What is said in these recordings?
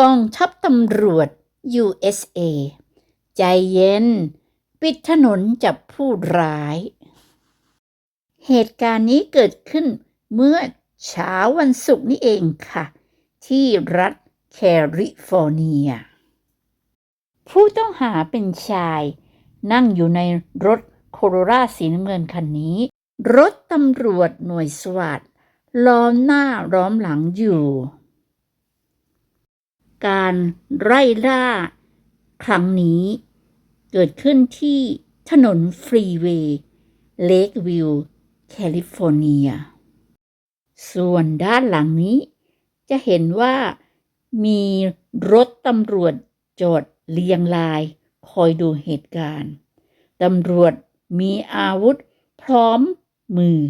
กองทัพตำรวจ USA ใจเย็น ปิดถนนจับผู้ร้าย เหตุการณ์นี้เกิดขึ้นเมื่อเช้าวันศุกร์นี่เองค่ะ ที่รัฐแคลิฟอร์เนีย ผู้ต้องหาเป็นชาย นั่งอยู่ในรถโคโรราสีน้ำเงินคันนี้ รถตำรวจหน่วยสวัสดล้อมหน้าล้อมหลังอยู่ การไล่ล่าครั้งนี้ เกิดขึ้นที่ถนนฟรีเวย์เลกวิวแคลิฟอร์เนีย ส่วนด้านหลังนี้ จะเห็นว่ามีรถตำรวจจอดเรียงราย คอยดูเหตุการณ์ตำรวจมีอาวุธพร้อมมือ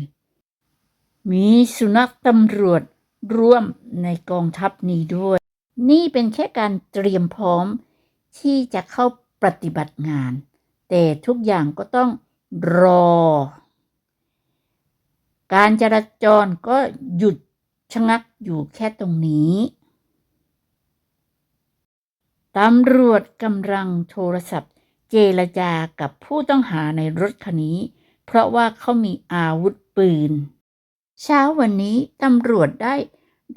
มีสุนัขตำรวจร่วมในกองทัพนี้ด้วย นี่เป็นแค่การเตรียมพร้อมที่จะเข้าปฏิบัติงาน แต่ทุกอย่างก็ต้องรอ การจราจรก็หยุดชะงักอยู่แค่ตรงนี้ตำรวจกำลังโทรศัพท์ เจรจากับผู้ต้องหาในรถคันนี้ เพราะว่าเขามีอาวุธปืน เช้าวันนี้ตำรวจได้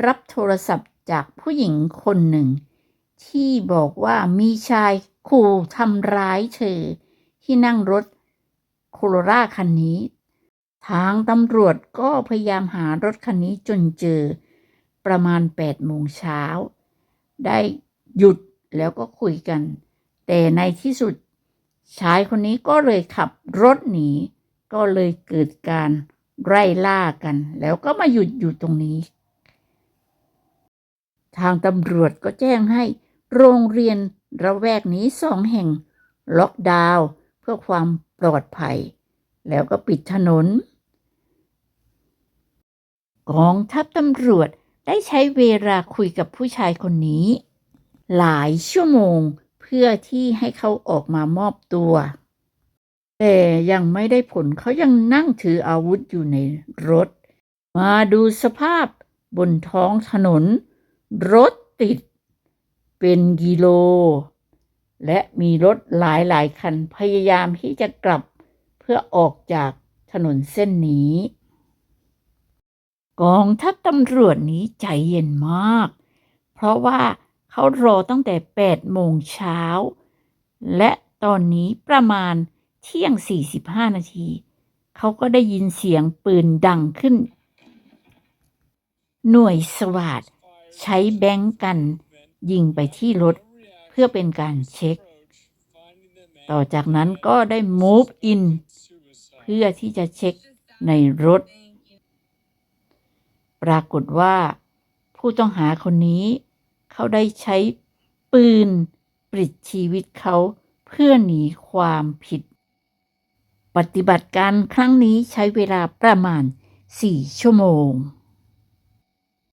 รับโทรศัพท์ จากผู้หญิงคนหนึ่ง ที่บอกว่ามีชายขู่ทำร้ายเธอที่นั่งรถโคโรราคันนี้ ทางตำรวจก็พยายามหารถคันนี้จนเจอ ประมาณ8โมงเช้า ได้หยุดแล้วก็คุยกัน แต่ในที่สุดชายคนนี้ก็เลยขับรถหนี ก็เลยเกิดการไล่ล่ากัน แล้วก็มาหยุดอยู่ตรงนี้ ทางตำรวจก็แจ้งให้โรงเรียนระแวกนี้สองแห่ง ล็อกดาวน์เพื่อความปลอดภัย แล้วก็ปิดถนน กองทัพตำรวจได้ใช้เวลาคุยกับผู้ชายคนนี้ หลายชั่วโมงเพื่อที่ให้เขาออกมามอบตัว แต่ยังไม่ได้ผลเขายังนั่งถืออาวุธอยู่ในรถ มาดูสภาพบนท้องถนน รถติด เป็นกิโล และมีรถหลายหลายๆคันพยายามที่จะกลับเพื่อออกจากถนนเส้นนี้ กองทัพตำรวจนี้ใจเย็นมาก เพราะว่าเขารอตั้งแต่ 8 โมงเช้า และตอนนี้ประมาณเที่ยง 45 นาที เขาก็ได้ยินเสียงปืนดังขึ้น หน่วยสวัสด ใช้แบงก์กันยิงไปที่รถ เพื่อเป็นการเช็ค ต่อจากนั้นก็ได้ move in เพื่อที่จะเช็คในรถ ปรากฏว่า ผู้ต้องหาคนนี้เขาได้ใช้ปืนปลิดชีวิตเขาเพื่อหนีความผิด ปฏิบัติการครั้งนี้ใช้เวลาประมาณ 4 ชั่วโมง